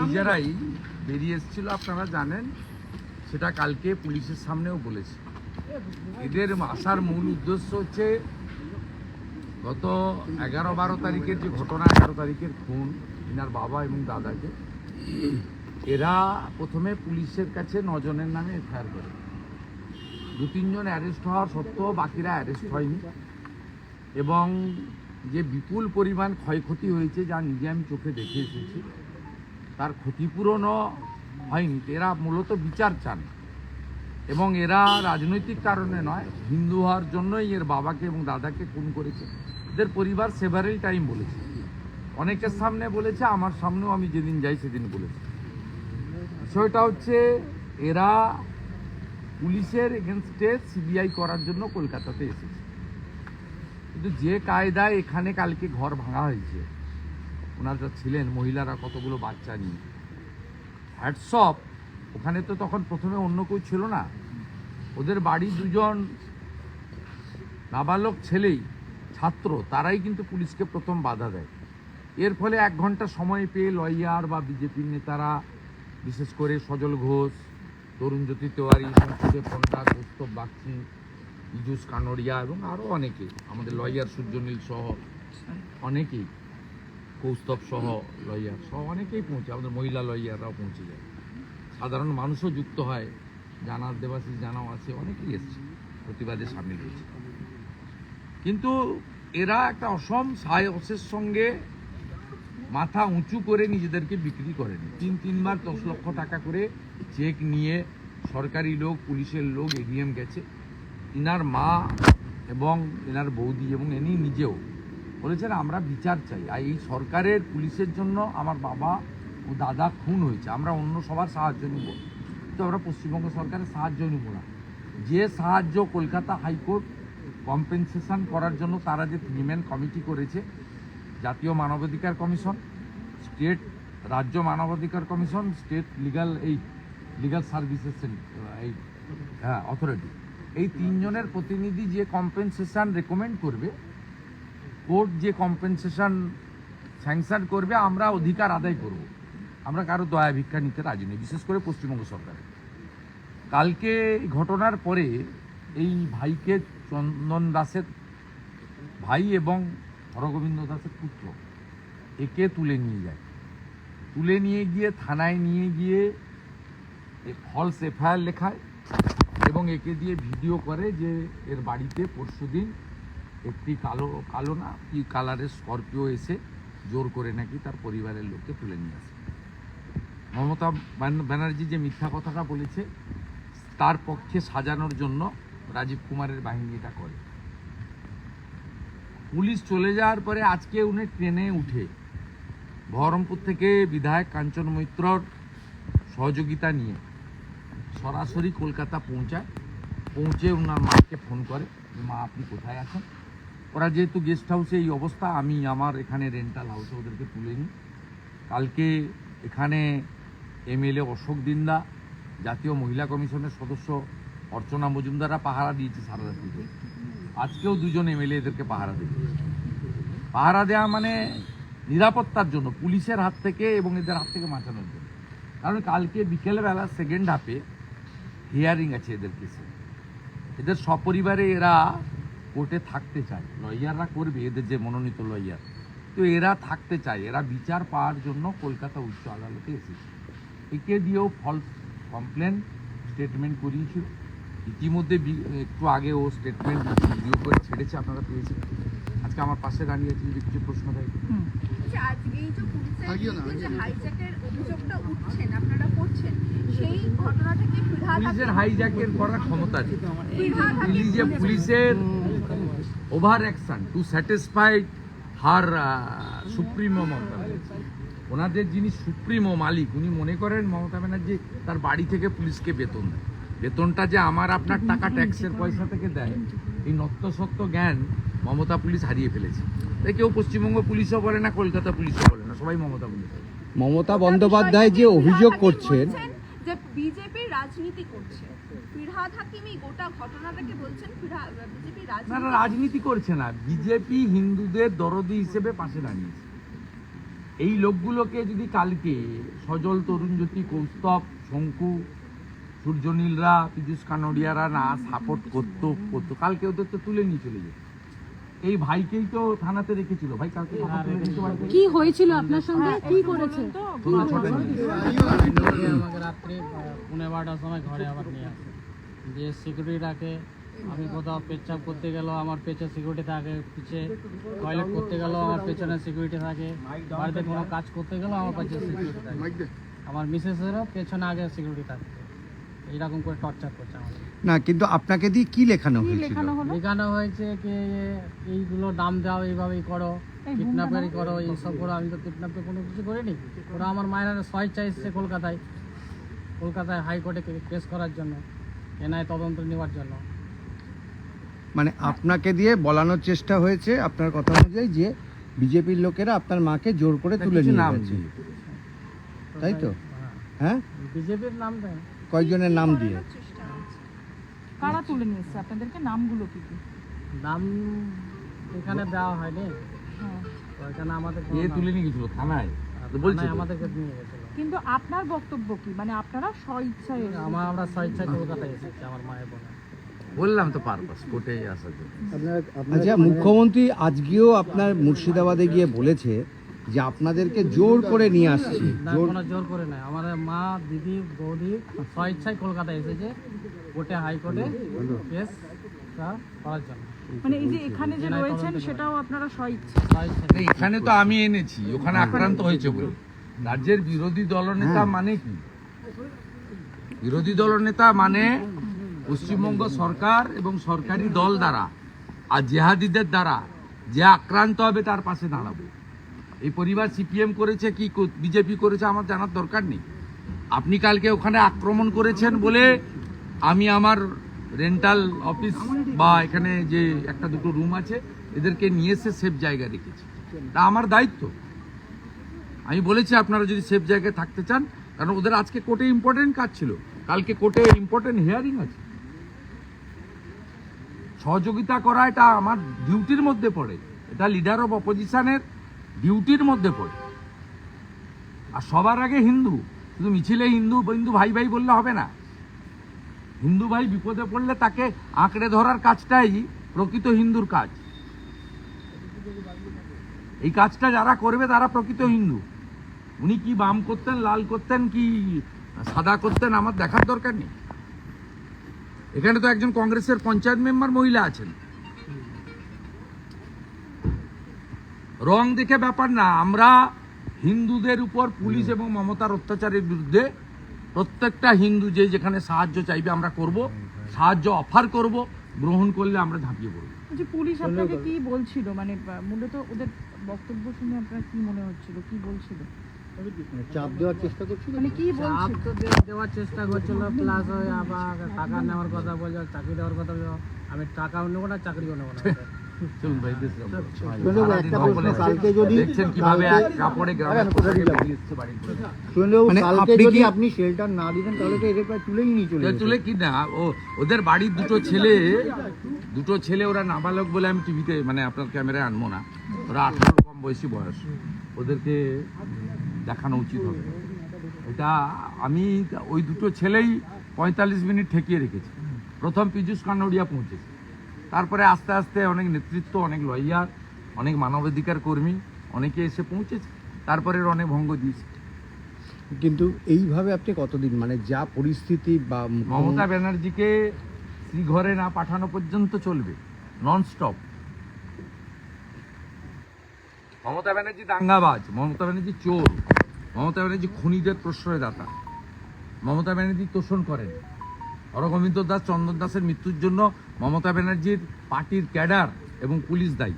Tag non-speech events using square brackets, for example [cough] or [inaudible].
নিজেরাই বেরিয়ে এসেছিল, আপনারা জানেন। সেটা কালকে পুলিশের সামনেও বলেছে। এদের আসার মূল উদ্দেশ্য হচ্ছে, গত এগারো বারো তারিখের যে ঘটনা, এগারো তারিখের খুন এনার বাবা এবং দাদাকে, এরা প্রথমে পুলিশের কাছে নজনের নামে এফআইআর করে। দু তিনজন অ্যারেস্ট হওয়ার সত্ত্বেও বাকিরা অ্যারেস্ট হয়নি। এবং যে বিপুল পরিমাণ ক্ষয়ক্ষতি হয়েছে যা নিজে আমি চোখে দেখে এসেছি, তার ক্ষতিপূরণও হয়নি এরা মূলত বিচার চান। এবং এরা রাজনৈতিক কারণে নয়, হিন্দু হওয়ার জন্যই এর বাবাকে এবং দাদাকে খুন করেছে। এদের পরিবার সেভারেল টাইম বলেছে। অনেকের সামনে বলেছে, আমার সামনেও আমি যেদিন যাই সেদিন বলেছি। বিষয়টা হচ্ছে, এরা পুলিশের এগেনস্টে সিবিআই করার জন্য কলকাতাতে এসেছে। কিন্তু যে কায়দায় এখানে কালকে ঘর ভাঙা হয়েছে, ওনারা ছিলেন, মহিলারা কতগুলো বাচ্চা নিয়ে। হ্যাটসঅপ ওখানে তো তখন প্রথমে অন্য কেউ ছিল না। ওদের বাড়ি দুজন নাবালক ছেলেই, ছাত্র, তারাই কিন্তু পুলিশকে প্রথম বাধা দেয়। এর ফলে এক ঘণ্টা সময় পেয়ে লয়ার বা বিজেপির নেতারা, বিশেষ করে সজল ঘোষ তরুণজ্যোতি তেওয়ারি সংসদে পণ্ডা কৌস্তব বাগচি ইজুস কানোরিয়া এবং আরও অনেকে আমাদের লয়ার সূর্যনীল সহ অনেকেই, কৌস্তব সহ লয়ার সহ অনেকেই পৌঁছে, আমাদের মহিলা লয়াররাও পৌঁছে যায়। সাধারণ মানুষও যুক্ত হয় জানার দেবাশিস, জানাও আছে, অনেকেই এসছে, প্রতিবাদে সামিল হয়েছে। কিন্তু এরা একটা অসম সাহসের সঙ্গে মাথা উঁচু করে নিজেদেরকে বিক্রি করেনি। তিন, তিনবার দশ লক্ষ টাকা করে চেক নিয়ে সরকারি লোক, পুলিশের লোক এডিএম গেছে। ইনার মা এবং এনার বৌদি এবং এনি নিজেও বলেছেন, আমরা বিচার চাই। আর এই সরকারের পুলিশের জন্য আমার বাবা ও দাদা খুন হয়েছে। আমরা অন্য সবার সাহায্য নিব। তো আমরা পশ্চিমবঙ্গ সরকারের সাহায্য নিব না। যে সাহায্য কলকাতা হাইকোর্ট কম্পেনসেশন করার জন্য তারা যে থ্রিম্যান কমিটি করেছে, জাতীয় মানবাধিকার কমিশন, স্টেট রাজ্য মানবাধিকার কমিশন, স্টেট লিগাল এই, লিগাল সার্ভিসেস, এই হ্যাঁ অথরিটি। এই তিনজনের প্রতিনিধি যে কম্পেনসেশন রেকমেন্ড করবে কোর্ট যে কম্পেনসেশন স্যাংশন করবে, আমরা অধিকার আদায় করব। আমরা কারও দয়া ভিক্ষা নিতে রাজি নেই, বিশেষ করে পশ্চিমবঙ্গ সরকারের। কালকে ঘটনার পরে এই ভাইকে চন্দন দাসের ভাই এবং হরগোবিন্দ দাসের পুত্র একে তুলে নিয়ে যায়। তুলে নিয়ে গিয়ে থানায় নিয়ে গিয়ে ফলস এফআইআর লেখায়। এবং একে দিয়ে ভিডিও করে যে এর বাড়িতে পরশুদিন একটি কালো কালো না, কি কালারের স্করপিও এসে জোর করে নাকি তার পরিবারের লোককে তুলে নিয়ে আসে। মমতা ব্যানার্জি যে মিথ্যা কথাটা বলেছে, তার পক্ষে সাজানোর জন্য রাজীব কুমারের বাহিনী এটা করে। পুলিশ চলে যাওয়ার পরে আজকে উনি ট্রেনে উঠে বহরমপুর থেকে বিধায়ক কাঞ্চন মৈত্রর সহযোগিতা নিয়ে সরাসরি কলকাতা পৌঁছায়, পৌঁছে ওনার মাকে ফোন করে মা, আপনি কোথায় আছেন? ওরা যেহেতু গেস্ট হাউসে এই অবস্থা, আমি আমার এখানে রেন্টাল হাউসে ওদেরকে তুলে নিই। কালকে এখানে এমএলএ অশোক দিন্দা, জাতীয় মহিলা কমিশনের সদস্য অর্চনা মজুমদাররা পাহারা দিয়েছে সারা রাত্রি ধরে। আজকেও দুজন এমএলএ এদেরকে পাহারা দেবে। পাহারা দেওয়া মানে নিরাপত্তার জন্য, পুলিশের হাত থেকে এবং এদের হাত থেকে বাঁচানোর জন্য। কারণ কালকে বিকেলবেলা সেকেন্ড হাফে হিয়ারিং আছে এদের কেসে। এদের সপরিবারে এরা কোর্টে থাকতে চায়। লয়াররা করবে, এদের যে মনোনীত লয়ার। তো এরা থাকতে চায়, এরা বিচার পাওয়ার জন্য কলকাতা উচ্চ আদালতে এসেছে। একে দিয়েও ফলস কমপ্লেন স্টেটমেন্ট করিয়েছিল। ইতিমধ্যে একটু আগে ও স্টেটমেন্ট ভিডিও করে ছেড়েছে, আপনারা পেয়েছেন। আজকে আমার পাশে দাঁড়িয়ে আছে, যদি কিছু প্রশ্ন দেয় যে আজকে এই যে পুলিশের যে। হাইজ্যাকের অভিযোগটা উঠছেন আপনারা করছেন সেই ঘটনাটা কি ফিরহাদ পুলিশের হাইজ্যাকের করার ক্ষমতা নেই। হাকিম পুলিশের over action to satisfy her supremo Mamata ওনাদের যিনি সুপ্রিমো মালিক উনি মনে করেন মমতা ব্যানার্জি তার বাড়ি থেকে পুলিশকে বেতন দেয়। বেতনটা যে আমার আপনার টাকা ট্যাক্সের পয়সা থেকে দেয় এই নত্যসত্য জ্ঞান মমতা পুলিশ হারিয়ে ফেলেছে। তাই কেউ পশ্চিমবঙ্গ পুলিশও বলে না কলকাতা পুলিশও বলে না সবাই মমতা পুলিশ। মমতা বন্দ্যোপাধ্যায় যে অভিযোগ করছেন যে বিজেপি রাজনীতি করছে। ফিরহাদ হাকিম গোটা ঘটনাটাকে বলছেন বিজেপি না না রাজনীতি রাজনীতি করছে না। বিজেপি হিন্দুদের দরদি হিসেবে পাশে দাঁড়িয়েছে। এই লোকগুলোকে যদি কালকে সজল তরুণজ্যোতি কৌস্তব শঙ্কু সূর্যনীলরা পীযুষ কানড়িয়ারা না সাপোর্ট করতো করতো কালকে ওদের তো তুলে নিয়ে চলে যেত। এই ভাইকেই তো থানাতে রেখেছিল। ভাই কালকে? কি হয়েছিল আপনার সঙ্গে? কি করেছে? [laughs] আমাকে রাত্রে পৌনে বারোটার সময় ঘরে আবার নিয়ে আসে। দিয়ে সিকিউরিটি রাখে আমি কোথাও পেচ্ছাপ করতে গেলেও আমার পেছনে সিকিউরিটি থাকে পিছে টয়লেট করতে গেলেও আমার পেছনে সিকিউরিটি থাকে। বাড়িতে কোনো কাজ করতে গেলেও আমার কাছে সিকিউরিটি থাকে। আমার মিসেসেরও পেছনে আগে সিকিউরিটি থাকে এইরকম করে টর্চার করছে না কিন্তু আপনাকে দিয়ে কি লেখানো হয়েছিল? লেখানো হয়েছে কি এইগুলো দাম দাও এইভাবেই করো কিডন্যাপারি করো এইসব করো আমি তো কিডন্যাপে কোনো কিছু করিনি। ওরা আমার মায়ের স্বেচ্ছা এসেছে কলকাতায় কলকাতায় হাইকোর্টে কেস করার জন্য এনআই তদন্ত নেওয়ার জন্য। মানে আপনাকে দিয়ে বলানোর চেষ্টা হয়েছে আপনার কথা অনুযায়ী যে বিজেপির লোকেরা আপনার মাকে জোর করে তুলে নিয়ে গেছে। তাই তো? হ্যাঁ? বিজেপির নাম দেয়। কয়েকজনের নাম দিয়ে? কারা তুলে নিয়ে এসছে আপনাদেরকে নামগুলো কি কি? নাম এখানে দেওয়া হয়নি। হ্যাঁ। আমাদের কোনো তুলে নিয়ে গেছিল থানায়? বলছি আমাদেরকে নিয়ে গেছিল। কিন্তু আপনার বক্তব্য কি? মানে আপনারা স্ব ইচ্ছায় আমার আমরা স্বেচ্ছায় কলকাতায় এসেছি আমার মায়ের বোনে। বললাম তো পারপাস কোর্টে আসার জন্য। আচ্ছা মুখ্যমন্ত্রী আজকেও আপনার মুর্শিদাবাদে গিয়ে বলেছে যে আপনাদেরকে জোর করে নিয়ে আসছি। জোর কোনো জোর করে নাই আমার মা দিদি বৌদি স্বেচ্ছায় কলকাতায় এসেছে কোর্টে হাইকোর্টে কেস করার জন্য। মানে এই যে এখানে যে এনআই রয়েছেন সেটাও আপনারা এখানে তো আমি এনেছি ওখানে আক্রান্ত হয়েছে বলে। রাজ্যের বিরোধী দলনেতা মানে কি? বিরোধী দলনেতা মানে পশ্চিমবঙ্গ সরকার এবং সরকারি দল দ্বারা আর জেহাদিদের দ্বারা যে আক্রান্ত হবে তার পাশে দাঁড়াবো। এই পরিবার সিপিএম করেছে, কি বিজেপি করেছে আমার জানার দরকার নেই। আপনি কালকে ওখানে আক্রমণ করেছেন বলে আমি আমার রেন্টাল অফিস বা এখানে যে একটা দুটো রুম আছে, এদেরকে নিয়ে এসে সেফ জায়গায় রেখেছি। তা আমার দায়িত্ব। আমি বলেছি আপনারা যদি সেফ জায়গায় থাকতে চান, কারণ ওদের আজকে কোর্টে ইম্পর্টেন্ট কাজ ছিল। কালকে কোর্টে ইম্পর্টেন্ট হিয়ারিং আছে। সহযোগিতা করা এটা আমার ডিউটির মধ্যে পড়ে। এটা লিডার অফ অপোজিশনের ডিউটির মধ্যে পড়ে। আর সবার আগে হিন্দু। শুধু মিছিলে হিন্দু হিন্দু ভাই ভাই বললে হবে না। হিন্দু ভাই বিপদে পড়লে তাকে আঁকড়ে ধরার কাজটাই প্রকৃত হিন্দুর কাজ। এই কাজটা যারা করবে তারা প্রকৃত হিন্দু। উনি কি বাম করতেন, লাল করতেন, কি সাদা করতেন আমার দেখার দরকার নেই। এখানে তো একজন কংগ্রেসের পঞ্চায়েত মেম্বার মহিলা আছেন। রং দেখে ব্যাপার না আমরা হিন্দুদের উপর পুলিশ এবং মমতার অত্যাচারের বিরুদ্ধে প্রত্যেকটা হিন্দু যে যেখানে সাহায্য চাইবে আমরা করব সাহায্য অফার করব গ্রহণ করলে আমরা ঝাঁপিয়ে পড়ব। যে পুলিশ আপনাকে কি বলছিল? মানে মূলত ওদের বক্তব্য শুনে আপনার কি মনে হচ্ছিল? কি বলছিল? চাপ দেওয়ার চেষ্টা করছিল মানে কি চাপ তো দেওয়ার চেষ্টা করছিল প্লাস আবার টাকা নেওয়ার কথা বলছিল চাকরি দেওয়ার কথা আমি টাকাও নেব না চাকরিও নেব না। আপনি যদি কি- আপনি শেলটার না দিতেন তাহলে তো এদের প্রায় তুলেই নিয়ে চলে। তুলে কি না? ও ওদের বাড়ির দুটো ছেলে দুটো ছেলে ওরা নাবালক বলে আমি টিভিতে মানে আপনার ক্যামেরায় আনব না। ওরা আঠারো কম বয়সী বয়স। ওদেরকে দেখানো উচিত হবে। এটা আমি ওই দুটো ছেলেই পঁয়তাল্লিশ মিনিট ঠেকিয়ে রেখেছি। প্রথম পীযুষ কান্নড়িয়া পৌঁছেছে। তারপরে আস্তে আস্তে অনেক নেতৃত্ব অনেক লয়ার অনেক মানবাধিকার কর্মী অনেকে এসে পৌঁছেছে। তারপরে অনেক ভঙ্গ দিয়েছে। কিন্তু এইভাবে আপনি কতদিন মানে যা পরিস্থিতি বা মমতা ব্যানার্জিকে শ্রীঘরে না পাঠানো পর্যন্ত চলবে নন স্টপ মমতা ব্যানার্জি দাঙ্গাবাজ মমতা ব্যানার্জি চোর মমতা ব্যানার্জি খুনিদের প্রশ্রয়দাতা মমতা ব্যানার্জি তোষণ করেন। হরগোবিন্দ দাস চন্দন দাসের মৃত্যুর জন্য মমতা ব্যানার্জির পার্টির ক্যাডার এবং পুলিশ দায়ী।